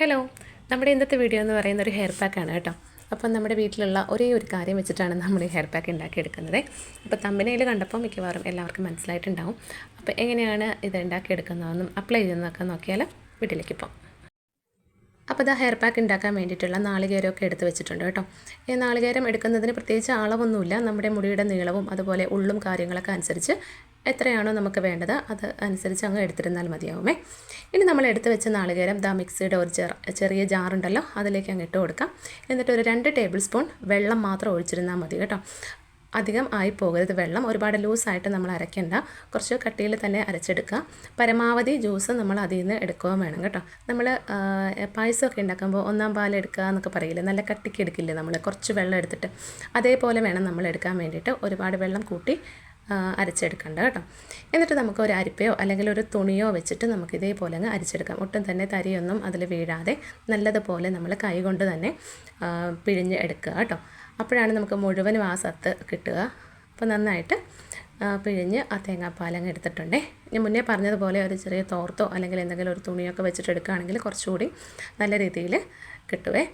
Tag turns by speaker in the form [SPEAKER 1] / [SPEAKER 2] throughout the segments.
[SPEAKER 1] Hello നമ്മുടെ ഇന്നത്തെ video എന്ന് പറയുന്ന ഒരു ഹെയർ പാക്കാണ് കേട്ടോ. അപ്പം നമ്മുടെ വീട്ടിലുള്ള ഒരേ ഒരു കാര്യം വെച്ചിട്ടാണ് നമ്മൾ ഈ ഹെയർ പാക്ക് ഉണ്ടാക്കിയെടുക്കുന്നത്. അപ്പോൾ തമ്പനയിൽ കണ്ടപ്പോൾ മിക്കവാറും എല്ലാവർക്കും മനസ്സിലായിട്ടുണ്ടാവും. അപ്പോൾ എങ്ങനെയാണ് ഇത് ഉണ്ടാക്കിയെടുക്കുന്നതെന്നും അപ്ലൈ ചെയ്യുന്നതൊക്കെ നോക്കിയാൽ വീട്ടിലേക്ക് പോകാം. അപ്പോൾ ഇതാ ഹെയർ പാക്ക് ഉണ്ടാക്കാൻ വേണ്ടിയിട്ടുള്ള നാളികേരമൊക്കെ എടുത്ത് വെച്ചിട്ടുണ്ട് കേട്ടോ. ഈ നാളികേരം എടുക്കുന്നതിന് പ്രത്യേകിച്ച് അളവൊന്നുമില്ല. നമ്മുടെ മുടിയുടെ നീളവും അതുപോലെ ഉള്ളും കാര്യങ്ങളൊക്കെ അനുസരിച്ച് എത്രയാണോ നമുക്ക് വേണ്ടത് അത് അനുസരിച്ച് അങ്ങ് എടുത്തിരുന്നാൽ മതിയാവുമേ. ഇനി നമ്മൾ എടുത്ത് വെച്ച നാളികേരം ദാ മിക്സിയുടെ ഒരു ചെറിയ ജാറുണ്ടല്ലോ അതിലേക്ക് അങ്ങ് ഇട്ട് കൊടുക്കാം. എന്നിട്ട് ഒരു രണ്ട് ടേബിൾ സ്പൂൺ വെള്ളം മാത്രം ഒഴിച്ചിരുന്നാൽ മതി കേട്ടോ. അധികം ആയി പോകരുത്. വെള്ളം ഒരുപാട് ലൂസായിട്ട് നമ്മൾ അരയ്ക്കേണ്ട. കുറച്ച് കട്ടിയിൽ തന്നെ അരച്ചെടുക്കുക. പരമാവധി ജ്യൂസ് നമ്മൾ അതിൽ നിന്ന് എടുക്കുകയും വേണം കേട്ടോ. നമ്മൾ പായസമൊക്കെ ഉണ്ടാക്കുമ്പോൾ ഒന്നാം പാൽ എടുക്കുക എന്നൊക്കെ പറയില്ലേ? നല്ല കട്ടിക്ക് എടുക്കില്ലേ നമ്മൾ? കുറച്ച് വെള്ളം എടുത്തിട്ട് അതേപോലെ വേണം നമ്മൾ എടുക്കാൻ വേണ്ടിയിട്ട് ഒരുപാട് വെള്ളം കൂട്ടി അരച്ചെടുക്കേണ്ട കേട്ടോ. എന്നിട്ട് നമുക്ക് ഒരു അരിപ്പയോ അല്ലെങ്കിൽ ഒരു തുണിയോ വെച്ചിട്ട് നമുക്ക് ഇതേപോലെ അങ്ങ് അരിച്ചെടുക്കാം. ഒട്ടും തന്നെ തരിയൊന്നും അതിൽ വീഴാതെ നല്ലതുപോലെ നമ്മൾ കൈ കൊണ്ട് തന്നെ പിഴിഞ്ഞ് എടുക്കുക കേട്ടോ. അപ്പോഴാണ് നമുക്ക് മുഴുവനും ആ സത്ത് കിട്ടുക. അപ്പോൾ നന്നായിട്ട് പിഴിഞ്ഞ് ആ തേങ്ങാപ്പാലങ്ങ് എടുത്തിട്ടുണ്ടേ. ഞാൻ മുന്നേ പറഞ്ഞതുപോലെ ഒരു ചെറിയ തോർത്തോ അല്ലെങ്കിൽ എന്തെങ്കിലും ഒരു തുണിയൊക്കെ വെച്ചിട്ട് എടുക്കുകയാണെങ്കിൽ കുറച്ചുകൂടി നല്ല രീതിയിൽ കിട്ടുവേ.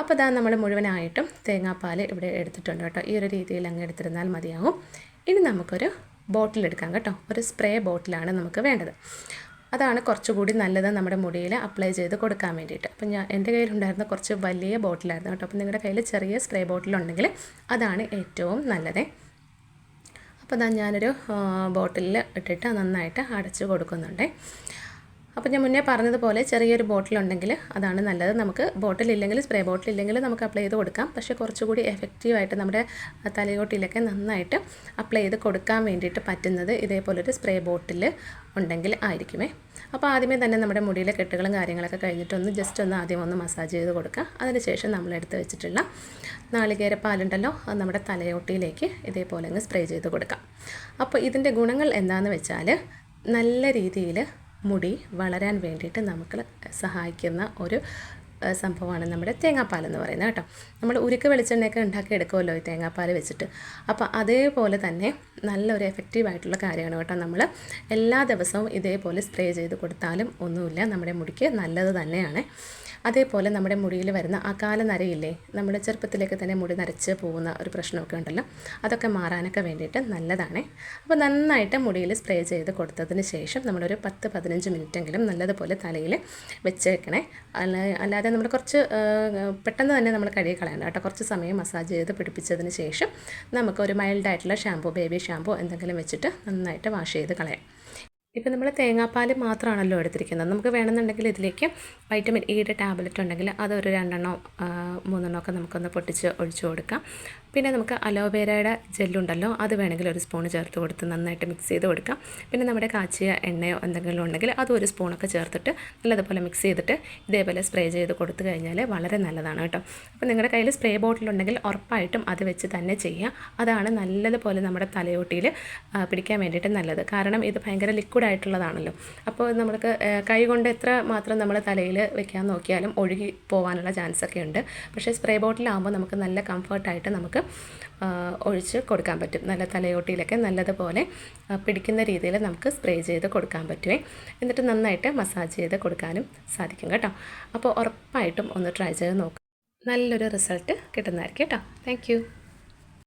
[SPEAKER 1] അപ്പോൾ ഇതാ നമ്മൾ മുഴുവനായിട്ടും തേങ്ങാപ്പാൽ ഇവിടെ എടുത്തിട്ടുണ്ട് കേട്ടോ. ഈ ഒരു രീതിയിൽ അങ്ങ് എടുത്തിരുന്നാൽ മതിയാവും. ഇനി നമുക്കൊരു ബോട്ടിൽ എടുക്കാം കേട്ടോ. ഒരു സ്പ്രേ ബോട്ടിലാണ് നമുക്ക് വേണ്ടത്. അതാണ് കുറച്ചുകൂടി നല്ലത് നമ്മുടെ മുടിയിൽ അപ്ലൈ ചെയ്ത് കൊടുക്കാൻ വേണ്ടിയിട്ട്. അപ്പം ഞാൻ എന്റെ കയ്യിലുണ്ടായിരുന്ന കുറച്ച് വലിയ ബോട്ടിലായിരുന്നു കേട്ടോ. അപ്പം നിങ്ങളുടെ കയ്യിൽ ചെറിയ സ്പ്രേ ബോട്ടിലുണ്ടെങ്കിൽ അതാണ് ഏറ്റവും നല്ലത്. അപ്പോൾ അതാ ഞാനൊരു ബോട്ടിലിൽ ഇട്ടിട്ട് നന്നായിട്ട് അടച്ച് കൊടുക്കുന്നുണ്ട്. അപ്പോൾ ഞാൻ മുന്നേ പറഞ്ഞതുപോലെ ചെറിയൊരു ബോട്ടിലുണ്ടെങ്കിൽ അതാണ് നല്ലത്. നമുക്ക് ബോട്ടിലില്ലെങ്കിൽ സ്പ്രേ ബോട്ടിലില്ലെങ്കിൽ നമുക്ക് അപ്ലൈ ചെയ്ത് കൊടുക്കാം. പക്ഷേ കുറച്ചുകൂടി എഫക്റ്റീവായിട്ട് നമ്മുടെ തലയോട്ടിലൊക്കെ നന്നായിട്ട് അപ്ലൈ ചെയ്ത് കൊടുക്കാൻ വേണ്ടിയിട്ട് പറ്റുന്നത് ഇതേപോലൊരു സ്പ്രേ ബോട്ടിൽ ഉണ്ടെങ്കിൽ ആയിരിക്കുമേ. അപ്പോൾ ആദ്യമേ തന്നെ നമ്മുടെ മുടിയിലെ കെട്ടുകളും കാര്യങ്ങളൊക്കെ കഴിഞ്ഞിട്ടൊന്ന് ജസ്റ്റ് ഒന്ന് ആദ്യം ഒന്ന് മസാജ് ചെയ്ത് കൊടുക്കുക. അതിനുശേഷം നമ്മൾ എടുത്ത് വെച്ചിട്ടുള്ള നാളികേര പാലുണ്ടല്ലോ അത് നമ്മുടെ തലയോട്ടിയിലേക്ക് ഇതേപോലെ അങ്ങ് സ്പ്രേ ചെയ്ത് കൊടുക്കാം. അപ്പോൾ ഇതിന്റെ ഗുണങ്ങൾ എന്താണെന്ന് വെച്ചാൽ നല്ല രീതിയിൽ മുടി വളരാൻ വേണ്ടിയിട്ട് നമുക്ക് സഹായിക്കുന്ന ഒരു സംഭവമാണ് നമ്മുടെ തേങ്ങാപ്പാൽ എന്ന് പറയുന്നത് കേട്ടോ. നമ്മൾ ഉരുക്ക് വെളിച്ചെണ്ണയൊക്കെ ഉണ്ടാക്കി എടുക്കുമല്ലോ ഈ തേങ്ങാപ്പാൽ വെച്ചിട്ട്. അപ്പോൾ അതേപോലെ തന്നെ നല്ലൊരു എഫക്റ്റീവായിട്ടുള്ള കാര്യമാണ് കേട്ടോ നമ്മൾ എല്ലാ ദിവസവും ഇതേപോലെ സ്പ്രേ ചെയ്ത് കൊടുത്താലും ഒന്നുമില്ല. നമ്മുടെ മുടിക്ക് നല്ലത് തന്നെയാണ്. അതേപോലെ നമ്മുടെ മുടിയിൽ വരുന്ന അകാല നരയില്ലേ നമ്മുടെ ചെറുപ്പത്തിലേക്ക് തന്നെ മുടി നരച്ച് പോകുന്ന ഒരു പ്രശ്നമൊക്കെ ഉണ്ടല്ലോ അതൊക്കെ മാറാനൊക്കെ വേണ്ടിയിട്ട് നല്ലതാണ്. അപ്പോൾ നന്നായിട്ട് മുടിയിൽ സ്പ്രേ ചെയ്ത് കൊടുത്തതിന് ശേഷം നമ്മളൊരു പത്ത് പതിനഞ്ച് മിനിറ്റെങ്കിലും നല്ലതുപോലെ തലയിൽ വെച്ചേക്കണേ. അല്ല അല്ലാതെ നമ്മൾ കുറച്ച് പെട്ടെന്ന് തന്നെ നമ്മൾ കഴുകി കളയണ്ട കേട്ടോ. കുറച്ച് സമയം മസാജ് ചെയ്ത് പിടിപ്പിച്ചതിന് ശേഷം നമുക്ക് നമുക്കൊരു മൈൽഡായിട്ടുള്ള ഷാമ്പു ബേബി ഷാമ്പു എന്തെങ്കിലും വെച്ചിട്ട് നന്നായിട്ട് വാഷ് ചെയ്ത് കളയാം. ഇപ്പം നമ്മൾ തേങ്ങാപ്പാൽ മാത്രമാണല്ലോ എടുത്തിരിക്കുന്നത്. നമുക്ക് വേണമെന്നുണ്ടെങ്കിൽ ഇതിലേക്ക് വൈറ്റമിൻ ഇയുടെ ടാബ്ലറ്റ് ഉണ്ടെങ്കിൽ അതൊരു രണ്ടെണ്ണോ മൂന്നെണ്ണോ ഒക്കെ നമുക്കൊന്ന് പൊട്ടിച്ച് ഒഴിച്ചു കൊടുക്കാം. പിന്നെ നമുക്ക് അലോവേരയുടെ ജെല്ലുണ്ടല്ലോ അത് വേണമെങ്കിൽ ഒരു സ്പൂൺ ചേർത്ത് കൊടുത്ത് നന്നായിട്ട് മിക്സ് ചെയ്ത് കൊടുക്കാം. പിന്നെ നമ്മുടെ കാച്ചിയ എണ്ണയോ എന്തെങ്കിലും ഉണ്ടെങ്കിൽ അത് ഒരു സ്പൂണൊക്കെ ചേർത്തിട്ട് നല്ലതുപോലെ മിക്സ് ചെയ്തിട്ട് ഇതേപോലെ സ്പ്രേ ചെയ്ത് കൊടുത്തു കഴിഞ്ഞാൽ വളരെ നല്ലതാണ് കേട്ടോ. അപ്പോൾ നിങ്ങളുടെ കയ്യിൽ സ്പ്രേ ബോട്ടിലുണ്ടെങ്കിൽ ഉറപ്പായിട്ടും അത് വെച്ച് തന്നെ ചെയ്യുക. അതാണ് നല്ലതുപോലെ നമ്മുടെ തലയോട്ടിയിൽ പിടിക്കാൻ വേണ്ടിയിട്ട് നല്ലത്. കാരണം ഇത് ഭയങ്കര ലിക്വിഡ് ആയിട്ടുള്ളതാണല്ലോ. അപ്പോൾ നമുക്ക് കൈ കൊണ്ട് എത്ര മാത്രം നമ്മൾ തലയിൽ വെക്കാൻ നോക്കിയാലും ഒഴുകി പോകാനുള്ള ചാൻസ് ഒക്കെ ഉണ്ട്. പക്ഷേ സ്പ്രേ ബോട്ടിലാകുമ്പോൾ നമുക്ക് നല്ല കംഫർട്ടായിട്ട് നമുക്ക് ഒഴിച്ച് കൊടുക്കാൻ പറ്റും. നല്ല തലയോട്ടിയിലൊക്കെ നല്ലതുപോലെ പിടിക്കുന്ന രീതിയിൽ നമുക്ക് സ്പ്രേ ചെയ്ത് കൊടുക്കാൻ പറ്റുമേ എന്നിട്ട് നന്നായിട്ട് മസാജ് ചെയ്ത് കൊടുക്കാനും സാധിക്കും കേട്ടോ. അപ്പോൾ ഉറപ്പായിട്ടും ഒന്ന് ട്രൈ ചെയ്ത് നോക്കുക നല്ലൊരു റിസൾട്ട് കിട്ടുന്നതായിരിക്കും കേട്ടോ. താങ്ക്